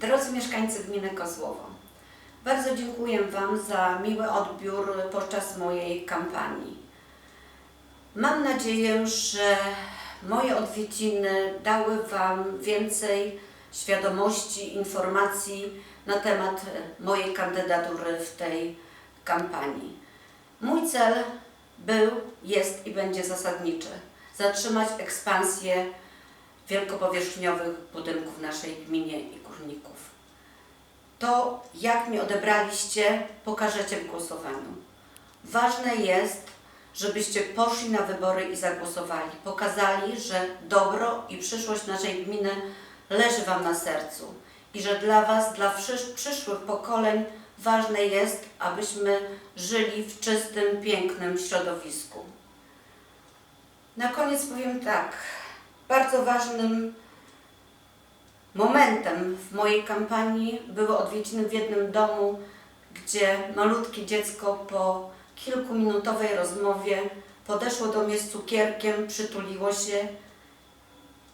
Drodzy mieszkańcy gminy Kozłowo, bardzo dziękuję Wam za miły odbiór podczas mojej kampanii. Mam nadzieję, że moje odwiedziny dały Wam więcej świadomości, informacji na temat mojej kandydatury w tej kampanii. Mój cel był, jest i będzie zasadniczy. Zatrzymać ekspansję wielkopowierzchniowych budynków w naszej gminie i górników. To, jak mnie odebraliście, pokażecie w głosowaniu. Ważne jest, żebyście poszli na wybory i zagłosowali. Pokazali, że dobro i przyszłość naszej gminy leży Wam na sercu i że dla Was, dla przysz- przyszłych pokoleń ważne jest, abyśmy żyli w czystym, pięknym środowisku. Na koniec powiem tak. Bardzo ważnym momentem w mojej kampanii były odwiedziny w jednym domu, gdzie malutkie dziecko po kilkuminutowej rozmowie podeszło do mnie z cukierkiem, przytuliło się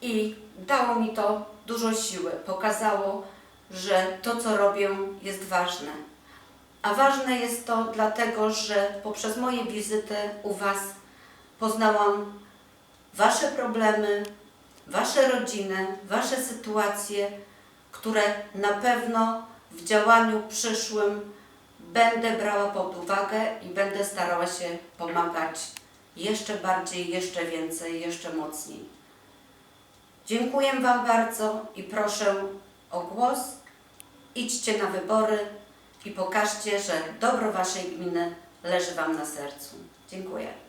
i dało mi to dużo siły. Pokazało, że to, co robię, jest ważne. A ważne jest to dlatego, że poprzez moje wizyty u Was poznałam Wasze problemy, Wasze rodziny, Wasze sytuacje, które na pewno w działaniu przyszłym będę brała pod uwagę i będę starała się pomagać jeszcze bardziej, jeszcze więcej, jeszcze mocniej. Dziękuję Wam bardzo i proszę o głos. Idźcie na wybory i pokażcie, że dobro Waszej gminy leży Wam na sercu. Dziękuję.